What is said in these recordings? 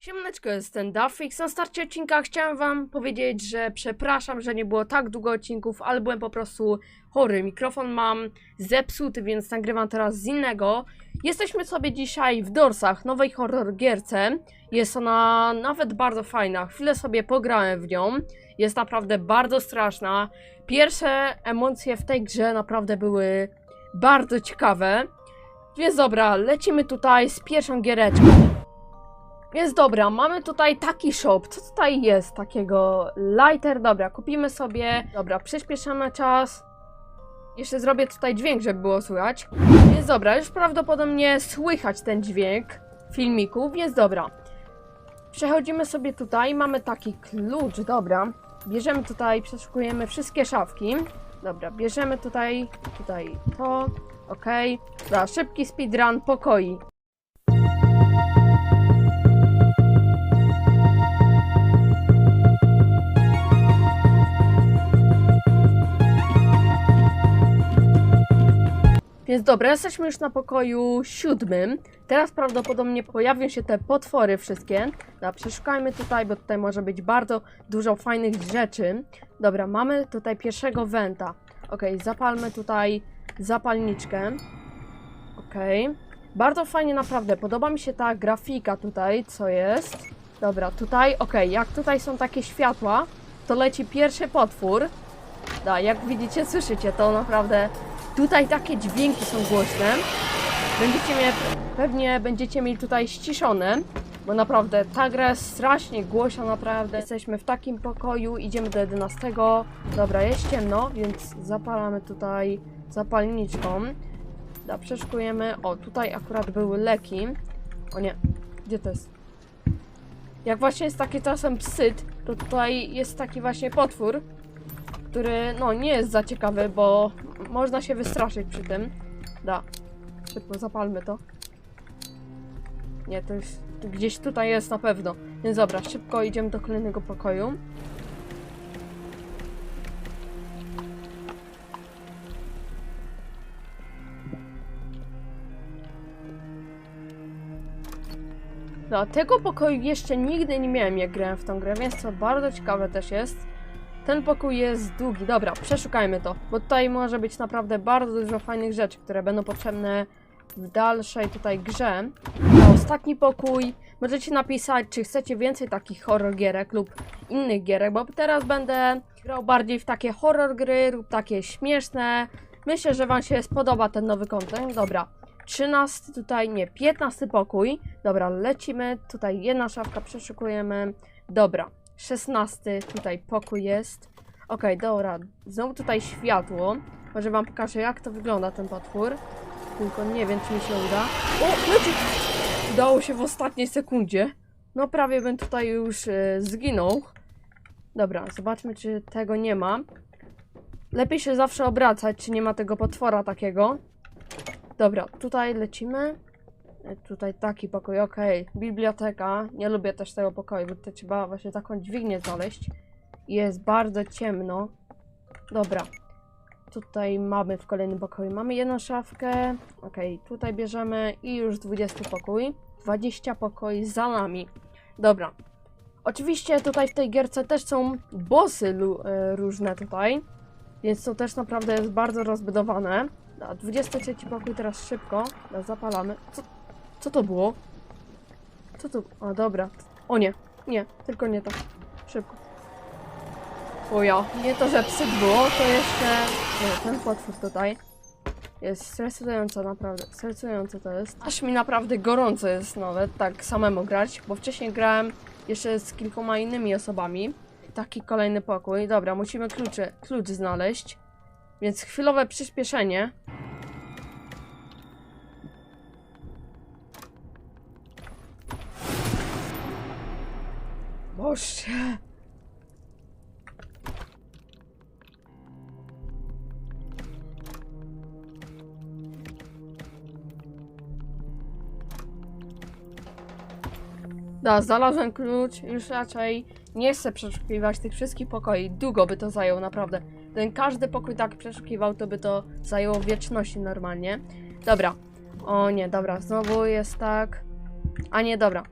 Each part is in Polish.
Siemaneczko, jestem Dafix. Na starcie odcinka chciałem wam powiedzieć, że przepraszam, że nie było tak długo odcinków, ale byłem po prostu chory. Mikrofon mam zepsuty, więc nagrywam teraz z innego. Jesteśmy sobie dzisiaj w Dorsach, nowej horror gierce. Jest ona nawet bardzo fajna. Chwilę sobie pograłem w nią. Jest naprawdę bardzo straszna. Pierwsze emocje w tej grze naprawdę były bardzo ciekawe. Więc dobra, lecimy tutaj z pierwszą giereczką. Więc dobra, mamy tutaj taki shop. Co tutaj jest takiego? Lighter, dobra, kupimy sobie. Dobra, przyspieszamy czas. Jeszcze zrobię tutaj dźwięk, żeby było słychać. Więc dobra, już prawdopodobnie słychać ten dźwięk filmiku, więc dobra. Przechodzimy sobie tutaj, mamy taki klucz, dobra. Bierzemy tutaj, przeszukujemy wszystkie szafki. Dobra, bierzemy tutaj, tutaj to, okej. Dobra, szybki speedrun pokoi. Więc dobra, jesteśmy już na pokoju siódmym. Teraz prawdopodobnie pojawią się te potwory wszystkie. Dobra, przeszukajmy tutaj, bo tutaj może być bardzo dużo fajnych rzeczy. Dobra, mamy tutaj pierwszego wenta. Ok, zapalmy tutaj zapalniczkę. Ok. Bardzo fajnie naprawdę, podoba mi się ta grafika tutaj, co jest. Dobra, tutaj, ok, jak tutaj są takie światła, to leci pierwszy potwór. Da, jak widzicie, słyszycie, to naprawdę Tutaj takie dźwięki są głośne. Będziecie mnie, pewnie będziecie mieli tutaj ściszone, bo naprawdę ta gra jest strasznie głośna, naprawdę. Jesteśmy w takim pokoju, idziemy do 11. Dobra, jest ciemno, więc zapalamy tutaj zapalniczką. Da, przeszukujemy. O, tutaj akurat były leki. O nie, gdzie to jest? Jak właśnie jest taki czasem psyt, to tutaj jest taki właśnie potwór, który no nie jest za ciekawy, bo można się wystraszyć przy tym. Da. Szybko zapalmy to. Nie, to już to gdzieś tutaj jest na pewno. Więc dobra, szybko idziemy do kolejnego pokoju. No, tego pokoju jeszcze nigdy nie miałem, jak grałem w tą grę, więc to bardzo ciekawe też jest. Ten pokój jest długi. Dobra, przeszukajmy to, bo tutaj może być naprawdę bardzo dużo fajnych rzeczy, które będą potrzebne w dalszej tutaj grze. Ostatni pokój. Możecie napisać, czy chcecie więcej takich horror gierek lub innych gierek, bo teraz będę grał bardziej w takie horror gry lub takie śmieszne. Myślę, że wam się spodoba ten nowy content. Dobra. 13 tutaj, nie, 15 pokój. Dobra, lecimy. Tutaj jedna szafka przeszukujemy. Dobra, 16 tutaj pokój jest. Okej, dobra. Znowu tutaj światło. Może wam pokażę, jak to wygląda ten potwór. Tylko nie wiem, czy mi się uda. O, leci! Udało się w ostatniej sekundzie. No prawie bym tutaj już e, zginął. Dobra, zobaczmy, czy tego nie ma. Lepiej się zawsze obracać, czy nie ma tego potwora takiego. Dobra, tutaj lecimy. Tutaj taki pokój, okej. Biblioteka. Nie lubię też tego pokoju, bo tutaj trzeba właśnie taką dźwignię znaleźć. Jest bardzo ciemno. Dobra. Tutaj mamy w kolejnym pokoju. Mamy jedną szafkę. Okej, tutaj bierzemy i już 20 pokój. 20 pokoi za nami. Dobra. Oczywiście tutaj w tej gierce też są bossy e, różne tutaj. Więc to też naprawdę jest bardzo rozbudowane. Da, 23 pokój teraz szybko. Zapalamy. Co, co to było? Co to? A dobra. O nie, nie, tylko nie to. Szybko. O ja, nie to, że psy było, to jeszcze... Nie, ten potwór tutaj. Jest stresujące naprawdę, stresujące to jest. Aż mi naprawdę gorąco jest nawet tak samemu grać, bo wcześniej grałem jeszcze z kilkoma innymi osobami. Taki kolejny pokój. Dobra, musimy klucze, klucz znaleźć. Więc chwilowe przyspieszenie. Boże. Da, znalazłem klucz, już raczej nie chcę przeszukiwać tych wszystkich pokoi. Długo by to zajęło, naprawdę. Ten każdy pokój tak przeszukiwał, to by to zajęło wieczności normalnie. Dobra. O nie, dobra, znowu jest tak. A nie, dobra.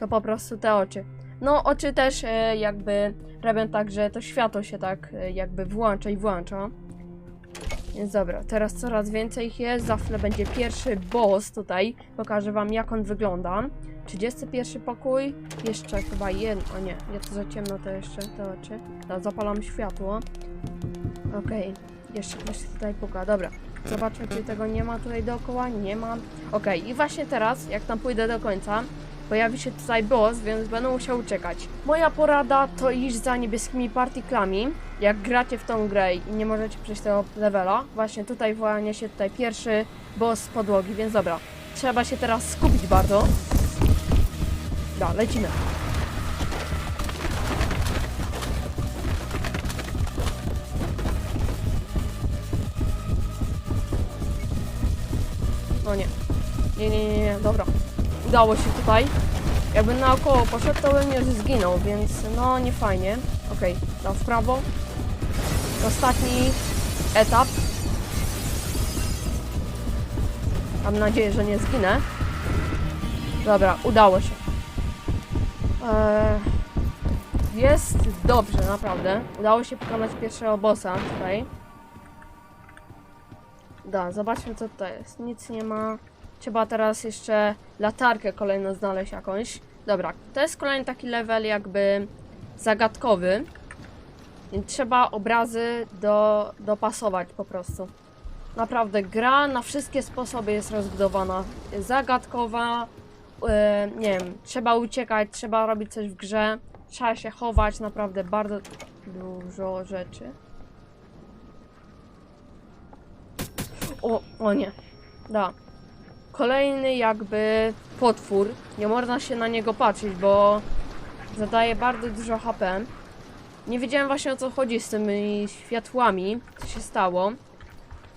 to po prostu te oczy. No, oczy też e, jakby robią tak, że to światło się tak e, jakby włącza i włącza. Więc dobra, teraz coraz więcej ich jest. Za chwilę będzie pierwszy boss tutaj. Pokażę wam jak on wygląda. 31 pokój. Jeszcze chyba jeden. O nie, nie to za ciemno to jeszcze te oczy. Da, zapalam światło. Okej, jeszcze ktoś tutaj puka. Dobra, zobaczmy czy tego nie ma tutaj dookoła. Nie ma. Okej, i właśnie teraz, jak tam pójdę do końca, pojawi się tutaj boss, więc będę musiał uciekać. Moja porada to iść za niebieskimi partiklami. Jak gracie w tą grę i nie możecie przejść tego levela, właśnie tutaj wyłania się tutaj pierwszy boss z podłogi, więc dobra. Trzeba się teraz skupić bardzo. Da, lecimy. O nie. Nie, nie, nie, nie, dobra. Udało się tutaj. Jakby naokoło poszedł, to bym już zginął, więc no nie fajnie. Okej, okay, w prawo. Ostatni etap. Mam nadzieję, że nie zginę. Dobra, udało się. Eee, jest dobrze, naprawdę. Udało się pokonać pierwszego bossa tutaj. Da, zobaczmy co to jest. Nic nie ma. Trzeba teraz jeszcze latarkę kolejną znaleźć jakąś. Dobra, to jest kolejny taki level jakby zagadkowy. Trzeba obrazy do, dopasować po prostu. Naprawdę, gra na wszystkie sposoby jest rozbudowana. Zagadkowa, e, nie wiem, trzeba uciekać, trzeba robić coś w grze, trzeba się chować, naprawdę bardzo dużo rzeczy. O, o nie, da. Kolejny jakby potwór, nie można się na niego patrzeć, bo zadaje bardzo dużo HP. Nie wiedziałem właśnie o co chodzi z tymi światłami, co się stało.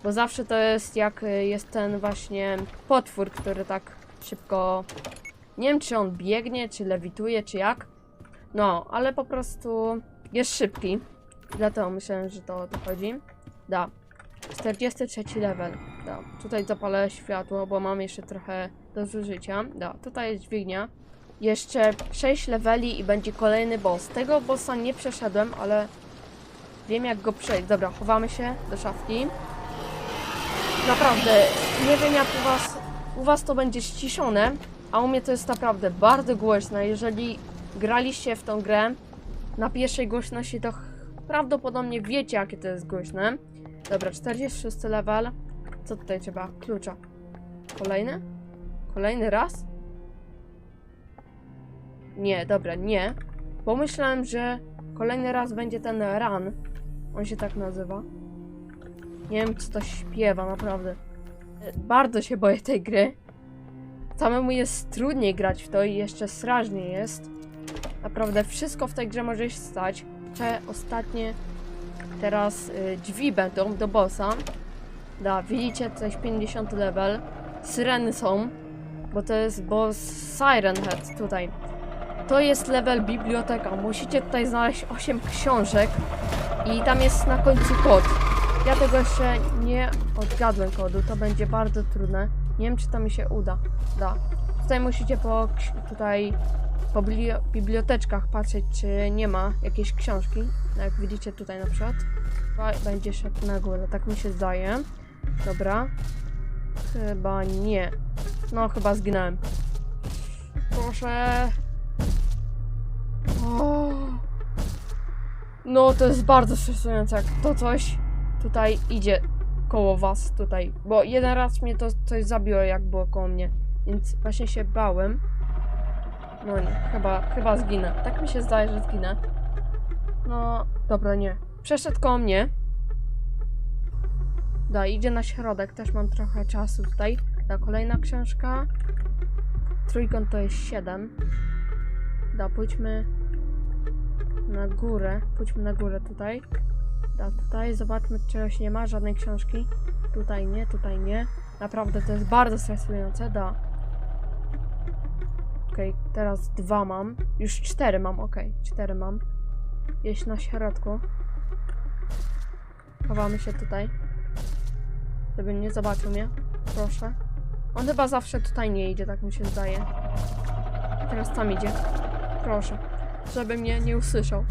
Bo zawsze to jest jak y, jest ten właśnie potwór, który tak szybko. Nie wiem, czy on biegnie, czy lewituje, czy jak. No, ale po prostu jest szybki. Dlatego myślałem, że to o to chodzi. Da. 43 level. Da. Tutaj zapalę światło, bo mam jeszcze trochę do zużycia. Da. Tutaj jest dźwignia. Jeszcze 6 leveli i będzie kolejny boss. Tego bossa nie przeszedłem, ale wiem jak go przejść. Dobra, chowamy się do szafki. Naprawdę, nie wiem jak u was, u was to będzie ściszone, a u mnie to jest naprawdę bardzo głośne. Jeżeli graliście w tą grę na pierwszej głośności, to prawdopodobnie wiecie jakie to jest głośne. Dobra, 46 level. Co tutaj trzeba? Klucza. Kolejny? Kolejny raz? Nie, dobra, nie. Pomyślałem, że kolejny raz będzie ten run. On się tak nazywa. Nie wiem, co to śpiewa, naprawdę. Bardzo się boję tej gry. Samemu jest trudniej grać w to i jeszcze strażnie jest. Naprawdę wszystko w tej grze może się stać. Te ostatnie teraz y, drzwi będą do bossa. Da, widzicie, coś 50 level. Syreny są, bo to jest boss Siren Head tutaj. To jest level biblioteka. Musicie tutaj znaleźć 8 książek i tam jest na końcu kod. Ja tego jeszcze nie odgadłem kodu, to będzie bardzo trudne. Nie wiem, czy to mi się uda. Da. Tutaj musicie po tutaj po bibli- biblioteczkach patrzeć, czy nie ma jakiejś książki. No Jak widzicie tutaj na przykład. Będzie szedł na górę, tak mi się zdaje. Dobra. Chyba nie. No, chyba zginąłem. Proszę. O. No, to jest bardzo stresujące, jak to coś tutaj idzie koło was, tutaj. Bo jeden raz mnie to coś zabiło, jak było koło mnie. Więc właśnie się bałem. No nie, chyba, chyba zginę. Tak mi się zdaje, że zginę. No, dobra, nie. Przeszedł koło mnie. Da, idzie na środek, też mam trochę czasu tutaj. Da, kolejna książka. Trójkąt to jest 7. Da, pójdźmy na górę. Pójdźmy na górę tutaj. Da, tutaj zobaczmy, czegoś nie ma, żadnej książki. Tutaj nie, tutaj nie. Naprawdę to jest bardzo stresujące, da. Okej, teraz dwa mam. Już cztery mam, okej, cztery mam. Jeść na środku. Chowamy się tutaj. Żeby nie zobaczył mnie. Proszę. On chyba zawsze tutaj nie idzie, tak mi się zdaje. Teraz tam idzie. Proszę. Żeby mnie nie usłyszał.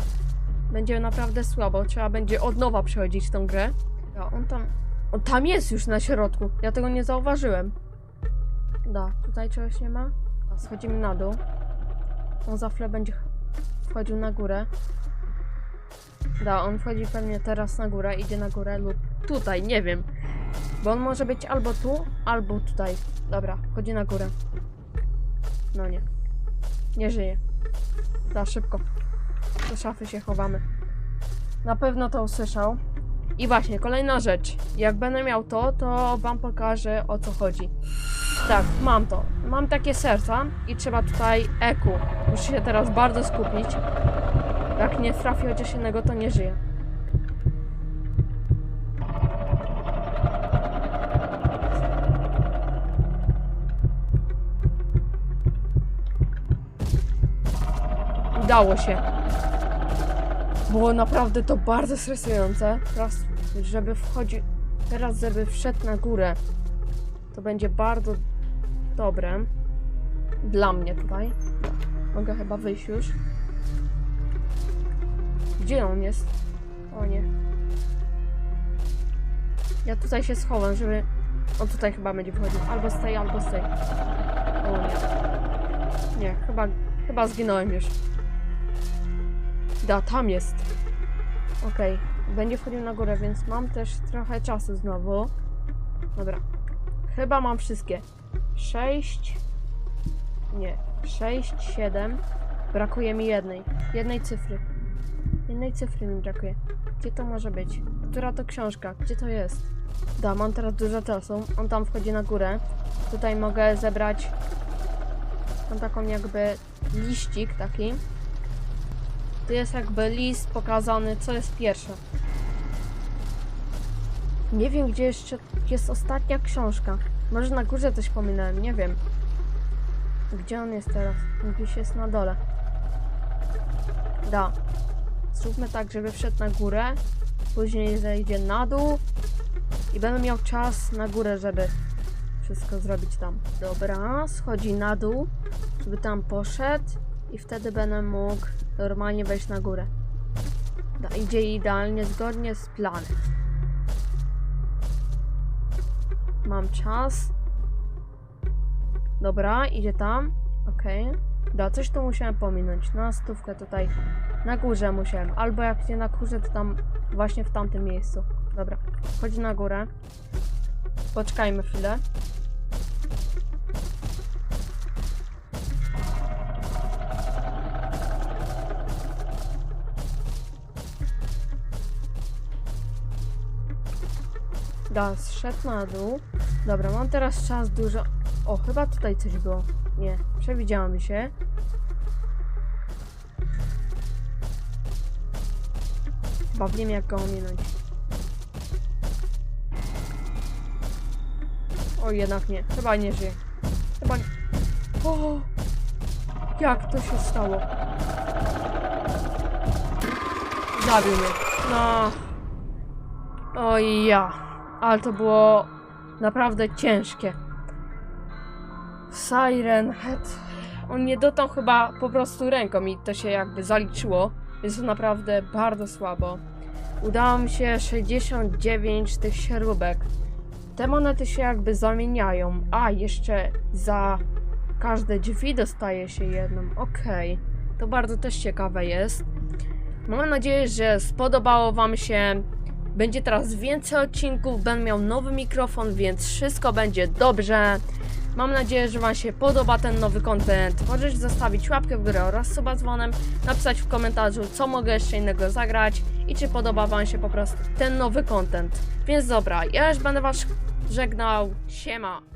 Będzie naprawdę słabo. Trzeba będzie od nowa przechodzić tą grę. Ja, on tam... On tam jest już na środku. Ja tego nie zauważyłem. Da, tutaj czegoś nie ma. Schodzimy na dół. On za chwilę będzie wchodził na górę. Da, on wchodzi pewnie teraz na górę, idzie na górę lub tutaj, nie wiem. Bo on może być albo tu, albo tutaj. Dobra, chodzi na górę. No nie. Nie żyje. Da, szybko. Do szafy się chowamy. Na pewno to usłyszał. I właśnie, kolejna rzecz. Jak będę miał to, to wam pokażę o co chodzi. Tak, mam to. Mam takie serca i trzeba tutaj eku. Muszę się teraz bardzo skupić. Jak nie trafi chociaż jednego, to nie żyje. Udało się. Było naprawdę to bardzo stresujące. Teraz, żeby wchodzi... Teraz, żeby wszedł na górę, to będzie bardzo dobre. Dla mnie tutaj. Mogę chyba wyjść już. Gdzie on jest? O nie. Ja tutaj się schowam, żeby... On tutaj chyba będzie wchodził. Albo z tej, albo z tej. O nie. Nie, chyba, chyba zginąłem już. Da, tam jest. Okej, będzie wchodził na górę, więc mam też trochę czasu znowu. Dobra. Chyba mam wszystkie. 6. Nie. 6, 7. Brakuje mi jednej. Jednej cyfry. Jednej cyfry mi brakuje. Gdzie to może być? Która to książka? Gdzie to jest? Da, mam teraz dużo czasu. On tam wchodzi na górę. Tutaj mogę zebrać. Mam taką jakby liścik taki. Tu jest jakby list pokazany, co jest pierwsze. Nie wiem, gdzie jeszcze jest ostatnia książka. Może na górze coś pominąłem, nie wiem. Gdzie on jest teraz? Gdzieś jest na dole. Da. Zróbmy tak, żeby wszedł na górę. Później zejdzie na dół. I będę miał czas na górę, żeby wszystko zrobić tam. Dobra, schodzi na dół, żeby tam poszedł. I wtedy będę mógł normalnie wejść na górę. Da, idzie idealnie, zgodnie z planem. Mam czas. Dobra, idzie tam. Okej. Da, coś tu musiałem pominąć. Na stówkę tutaj. Na górze musiałem. Albo jak nie na górze, to tam właśnie w tamtym miejscu. Dobra, chodzi na górę. Poczekajmy chwilę. Da, zszedł na dół. Dobra, mam teraz czas dużo. O, chyba tutaj coś było. Nie, przewidziała mi się. Chyba wiem jak go ominąć. O, jednak nie. Chyba nie żyje. Chyba nie. O! Jak to się stało? Zabił mnie. No. Oj ja. Ale to było naprawdę ciężkie. Siren Head. On nie dotął chyba po prostu ręką i to się jakby zaliczyło. Więc to naprawdę bardzo słabo. Udało mi się 69 tych śrubek. Te monety się jakby zamieniają. A, jeszcze za każde drzwi dostaje się jedną. Okej. To bardzo też ciekawe jest. Mam nadzieję, że spodobało Wam się. Będzie teraz więcej odcinków, będę miał nowy mikrofon, więc wszystko będzie dobrze. Mam nadzieję, że Wam się podoba ten nowy content. Możesz zostawić łapkę w górę oraz suba dzwonem, napisać w komentarzu, co mogę jeszcze innego zagrać i czy podoba Wam się po prostu ten nowy content. Więc dobra, ja już będę Was żegnał. Siema.